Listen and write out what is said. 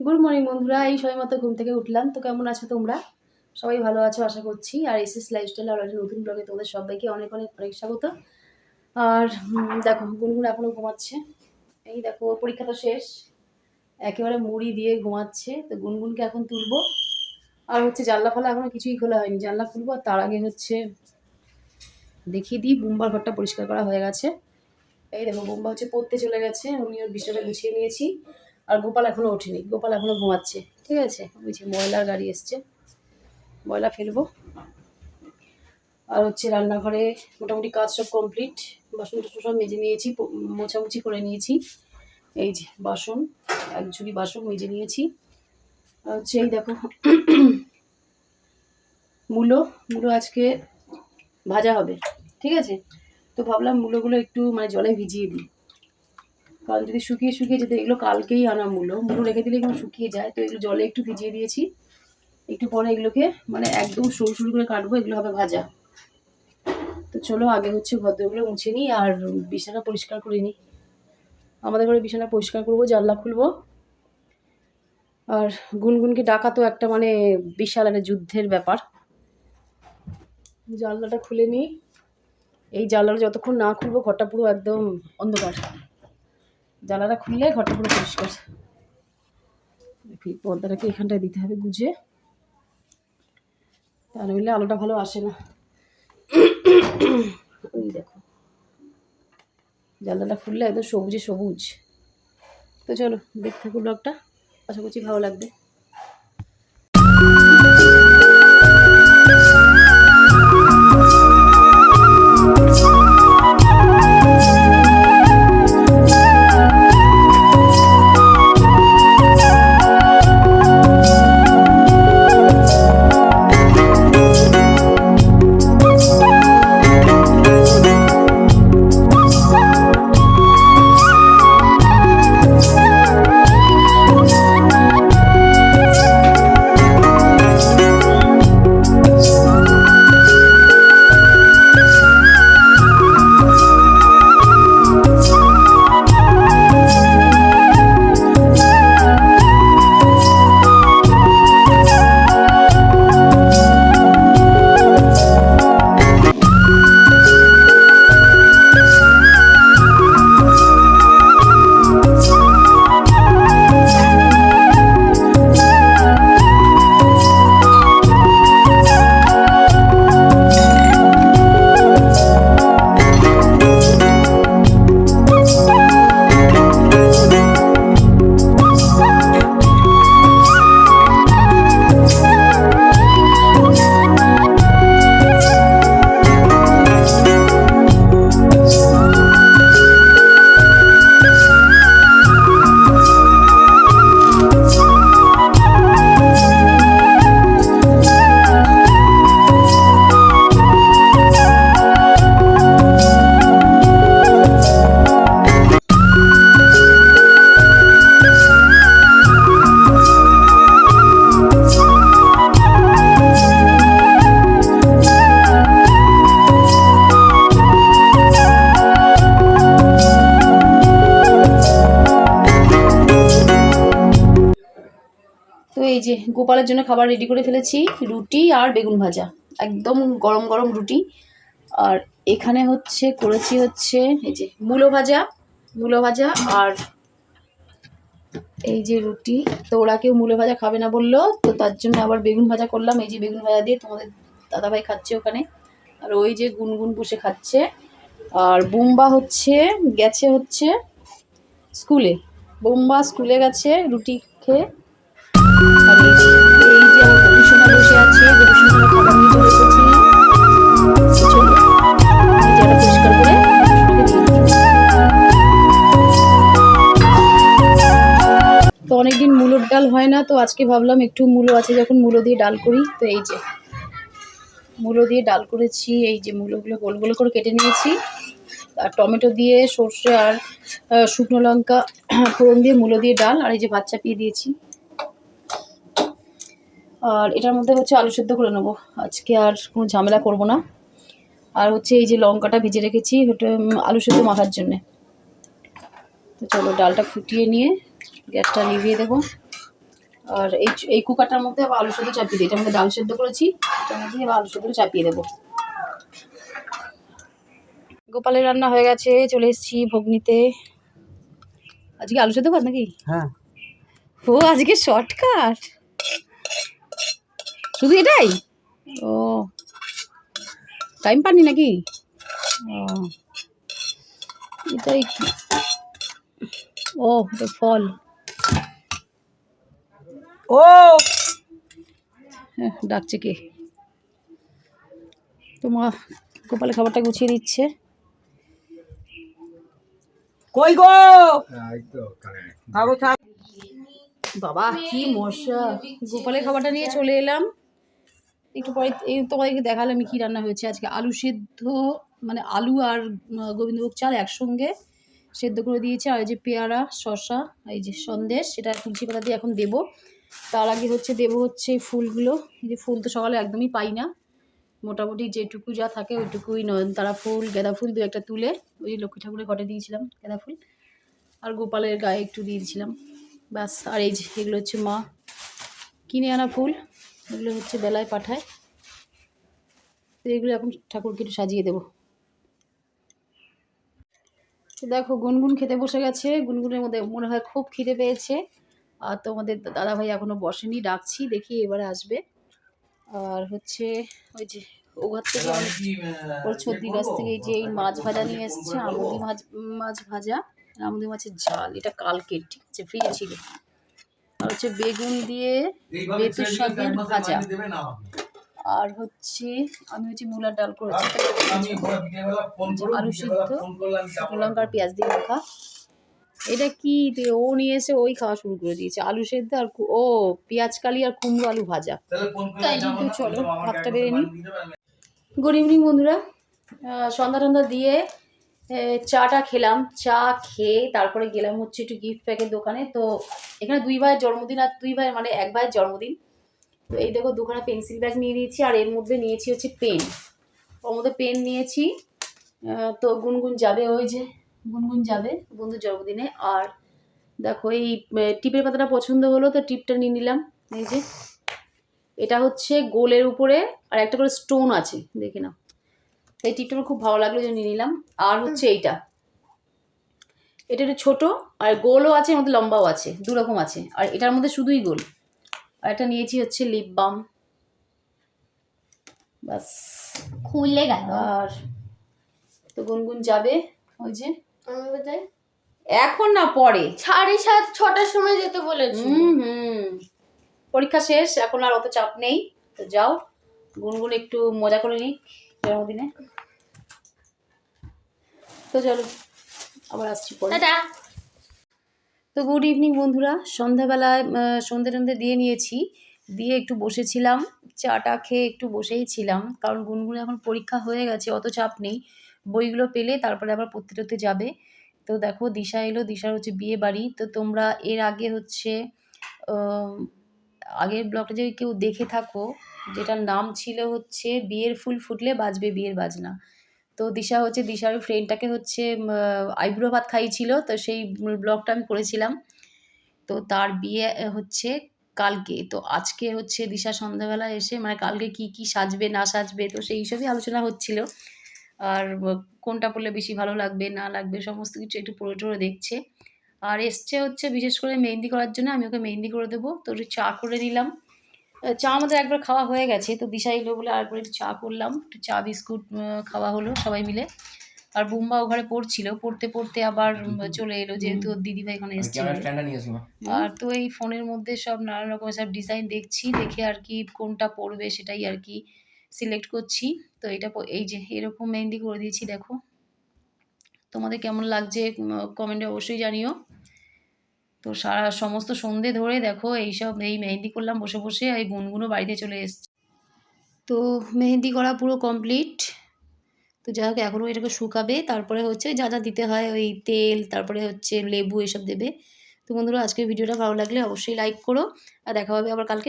Good morning বন্ধুরা, এই সময় মতো ঘুম থেকে উঠলাম। তো কেমন আছো তোমরা? সবাই ভালো আছো, আশা করছি। আর এস এস লাইফস্টাইল আর নতুন ব্লগে তোমাদের সবাইকে অনেক অনেক অনেক স্বাগত। আর দেখো, গুনগুন এখনও ঘুমাচ্ছে। এই দেখো, পরীক্ষা তো শেষ। একেবারে মুড়ি দিয়ে ঘুমাচ্ছে। তো গুনগুনকে এখন তুলবো। আর হচ্ছে জানলা ফালা এখনও কিছুই খোলা হয়নি। জানলা খুলবো আর তার আগে হচ্ছে দেখিয়ে দিই, বুম্বার ঘরটা পরিষ্কার করা হয়ে গেছে। এই দেখো, বুম্বা হচ্ছে পড়তে চলে গেছে। উনি ওর বিছানাটা গুছিয়ে নিয়েছি। আর গোপাল এখনও ওঠেনি। গোপাল এখনও ঘুমাচ্ছে। ঠিক আছে? বুঝছি ময়লার গাড়ি এসছে। ময়লা ফেলব। আর হচ্ছে রান্নাঘরে মোটামুটি কাজ সব কমপ্লিট। বাসন টাসন সব মেজে নিয়েছি মোছামুছি করে নিয়েছি। এই যে বাসন, এক ঝুড়ি বাসন মেজে নিয়েছি। আর হচ্ছে এই দেখো, মূলো মূলো আজকে ভাজা হবে। ঠিক আছে? তো ভাবলাম মূলোগুলো একটু মানে জলে ভিজিয়ে দিই। কারণ যদি শুকিয়ে শুকিয়ে যেতে, এগুলো কালকেই আনা মূলো। মূলো রেখে দিলে এগুলো শুকিয়ে যায়। তো এগুলো জলে একটু ভিজিয়ে দিয়েছি। একটু পরে এগুলোকে মানে একদম সরু সরু করে কাটবো, এগুলো হবে ভাজা। তো চলো, আগে হচ্ছে ভদ্রগুলো মুছে নিই আর বিছানা পরিষ্কার করে নিই। আমাদের ঘরে বিছানা পরিষ্কার করব, জানলা খুলবো। আর গুনগুনকে ডাকা তো একটা মানে বিশাল একটা যুদ্ধের ব্যাপার। জানলাটা খুলে নিই। এই জানলাটা যতক্ষণ না খুলবো, ঘরটা পুরো একদম অন্ধকার। জানলাটা খুললে ঘরটা পুরো পরিষ্কার। পর্দাটাকে এখানটায় দিতে হবে গুজে। তা নইলে আলোটা ভালো আসে না। ওই দেখো। জানলাটা খুললে একদম সবুজে সবুজ। তো চলো, দেখতে থাকো ব্লগটা। আশা করছি ভালো লাগবে। এই যে গোপালের জন্য খাবার রেডি করে ফেলেছি, রুটি আর বেগুন ভাজা। একদম গরম গরম রুটি। আর এখানে হচ্ছে, করেছি হচ্ছে এই যে মূলো ভাজা মূলো ভাজা আর এই যে রুটি। তো ওরা কেউ মূলো ভাজা খাবে না বলল, তো তার জন্য আবার বেগুন ভাজা করলাম। এই যে বেগুন ভাজা দিয়ে তোমাদের দাদাভাই খাচ্ছে ওখানে। আর ওই যে গুনগুন বসে খাচ্ছে। আর বোম্বা হচ্ছে, গেছে হচ্ছে স্কুলে। বোম্বা স্কুলে গেছে রুটি খেয়ে। আর এই যে অনেকদিন মূলোর ডাল হয় না, তো আজকে ভাবলাম একটু মূলো আছে, যখন মূলো দিয়ে ডাল করি, তো এই যে মূলো দিয়ে ডাল করেছি, এই যে মূলোগুলো গোল গোল করে কেটে নিয়েছি। আর টমেটো দিয়ে সর্ষে আর শুকনো লঙ্কা, ফোড়ন দিয়ে মূলো দিয়ে ডাল, আর এই যে ভাত চাপিয়ে দিয়েছি। আর এটার মধ্যে হচ্ছে আলু সেদ্ধ করে নেব। আজকে আর কোনো ঝামেলা করব না। আর হচ্ছে এই যে লঙ্কাটা ভেজে রেখেছি ওটা আলু সেদ্ধ মাখার জন্যে। তো চলো ডালটা ফুটিয়ে নিয়ে গ্যাসটা নিভিয়ে দেবো। আর এই এই কুকারটার মধ্যে আবার আলু সেদ্ধ চাপিয়ে দিই। এটার মধ্যে ডাল সেদ্ধ করেছি এটার মধ্যে আবার আলু সেদ্ধ চাপিয়ে দেবো। গোপালের রান্না হয়ে গেছে চলে এসেছি ভগ্নিতে। আজকে আলু সেদ্ধ ভাত নাকি? হ্যাঁ। ও আজকে শর্টকাট। শুধু এটাই? ও। টাইম পাননি নাকি? ও। এটাই ও এটা ফল। ও! হ্যাঁ, ডাকছে কে? তোমার গোপালের খাবারটা গুছিয়ে দিচ্ছে। কই গো? থাক। বাবা কি মশা। গোপালের খাবারটা নিয়ে চলে এলাম। একটু পরে, এই তোমাদেরকে দেখালাম আমি কী রান্না হয়েছে। আজকে আলু সেদ্ধ মানে আলু আর গোবিন্দভোগ চাল একসঙ্গে সেদ্ধ করে দিয়েছে। আর যে পেয়ারা, শসা, এই যে সন্দেশ, সেটা তুলসী পাতা দিয়ে এখন দেবো। তার আগে হচ্ছে, দেবো হচ্ছে ফুলগুলো। এই যে ফুল তো সকালে একদমই পাই না। মোটামুটি যেটুকু যা থাকে ওইটুকুই নয়নতারা ফুল, গাঁদা ফুল দু একটা তুলে, ওই লক্ষ্মী ঠাকুরের ঘটে দিয়েছিলাম গাঁদা ফুল। আর গোপালের গায়ে একটু দিয়ে দিয়েছিলাম। ব্যাস, আর এই যে, এগুলো হচ্ছে মা কিনে আনা ফুল। এগুলো হচ্ছে বেলায় পাঠায়। তো এগুলো এখন ঠাকুরকে একটু সাজিয়ে দেবো। তো দেখো গুনগুন খেতে বসে গেছে। গুনগুনের মধ্যে মনে হয় খুব খিদে পেয়েছে। আর তোমাদের দাদা ভাই এখনও বসেনি ডাকছি দেখি এবারে আসবে। আর হচ্ছে ওই যে ওঘার থেকে ওর ছত্রি গাছ থেকে যে এই মাছ ভাজা নিয়ে এসছে আমুদি মাছ মাছ ভাজা আমুদি মাছের ঝাল। এটা কালকের ঠিক আছে ফ্রিজে ছিল। আর হচ্ছে বেগুন দিয়ে বেতুর শাকের ভাজা। আর হচ্ছে আমি হচ্ছে মূলার ডাল করেছি। আলু সিদ্ধ লঙ্কার পেঁয়াজ দিয়ে মাখা। এটা কি তে? ও নিয়ে এসে ওই খাওয়া শুরু করে দিয়েছে। আলু সেদ্ধ আর ও পেঁয়াজ কালি আর কুমড়ো আলু ভাজা। তাই কিন্তু চলো ভাতটা বেড়ে নিই। গুড ইভিনিং বন্ধুরা। সন্ধ্যা টন্ধা দিয়ে চাটা খেলাম, চা খেয়ে তারপরে গেলাম হচ্ছে একটু গিফট প্যাকের দোকানে। তো এখানে দুই ভাইয়ের জন্মদিন আর দুই ভাইয়ের মানে এক ভাইয়ের জন্মদিন। তো এই দেখো দুখানা পেন্সিল ব্যাগ নিয়ে নিয়েছি আর এর মধ্যে নিয়েছি হচ্ছে পেন ওর মধ্যে পেন নিয়েছি। তো গুনগুন যাবে ওই যে, গুনগুন যাবে বন্ধুর জন্মদিনে। আর দেখো এই টিপের পাতাটা পছন্দ হলো, তো টিপটা নিয়ে নিলাম। এই যে, এটা হচ্ছে গোলের উপরে আর একটা করে স্টোন আছে, দেখে নাও। এই টিপটা আমার খুব ভালো লাগল যে নিয়ে নিলাম। আর হচ্ছে এইটা। এটা একটু ছোটো আর গোলও আছে এর মধ্যে লম্বাও আছে দু রকম আছে। আর এটার মধ্যে শুধুই গোল। আর এটা নিয়েছি হচ্ছে লিপ বাম বাস খুলে গেল। আর তো গুনগুন যাবে ওই যে। এখন না পরে। সাড়ে সাত ছটার সময় যেতে বলেছি। হুম হুম। পরীক্ষা শেষ এখন আর অত চাপ নেই। তো যাও গুনগুন একটু মজা করে নিই জন্মদিনে। তো চলো আবার আসছি পরে। তো গুড ইভিনিং বন্ধুরা সন্ধ্যাবেলায় সন্ধে টন্ধে দিয়ে নিয়েছি। দিয়ে একটু বসেছিলাম চাটা খেয়ে একটু বসেই ছিলাম কারণ গুনগুন এখন পরীক্ষা হয়ে গেছে অত চাপ নেই। বইগুলো পেলে তারপরে আবার পড়তে টরতে যাবে। তো দেখো দিশা এলো দিশার হচ্ছে বিয়ে বাড়ি। তো তোমরা এর আগে হচ্ছে আগের ব্লগটা যদি কেউ দেখে থাকো যেটার নাম ছিল হচ্ছে বিয়ের ফুল ফুটলে বাজবে বিয়ের বাজনা। তো দিশা হচ্ছে, দিশার ফ্রেন্ডটাকে হচ্ছে আইব্রো ভাত খাইয়েছিল। তো সেই ব্লগটা আমি করেছিলাম। তো তার বিয়ে হচ্ছে কালকে। তো আজকে হচ্ছে দিশা সন্ধ্যাবেলা এসে মানে কালকে কি কি সাজবে, না সাজবে, তো সেই সবই আলোচনা হচ্ছিল। আর কোনটা পড়লে বেশি ভালো লাগবে, না লাগবে, সমস্ত কিছু একটু পড়ে টরে দেখছে। আর এসছে হচ্ছে, বিশেষ করে মেহেন্দি করার জন্য, আমি ওকে মেহেন্দি করে দেবো। তো চা করে দিলাম। চা আমাদের একবার খাওয়া হয়ে গেছে তো দিশা এলো বলে আরেকবার একটু চা করলাম একটু চা বিস্কুট খাওয়া হলো সবাই মিলে। আর বুম্বা ও ঘরে পড়ছিল পড়তে পড়তে আবার চলে এলো যেহেতু দিদিভাই এখানে এসছে আর তো এই ফোনের মধ্যে সব নানান রকমের সব ডিজাইন দেখছি দেখে আর কি কোনটা পড়বে সেটাই আর কি সিলেক্ট করছি। তো এটা এই যে এরকম মেহেন্দি করে দিয়েছি দেখো। তোমাদের কেমন লাগছে কমেন্টে অবশ্যই জানিও। তো সারা সমস্ত সন্ধে ধরে দেখো এইসব, এই মেহেন্দি করলাম বসে বসে, এই গুনগুনো বাড়িতে চলে এসছে। তো মেহেন্দি করা পুরো কমপ্লিট তো যাই হোক, এখনও এটাকে শুকাবে। তারপরে হচ্ছে যা যা দিতে হয়, ওই তেল, তারপরে হচ্ছে লেবু এসব দেবে। তো বন্ধুরা, আজকের ভিডিওটা ভালো লাগলে অবশ্যই লাইক করো। আর দেখা হবে আবার কালকে।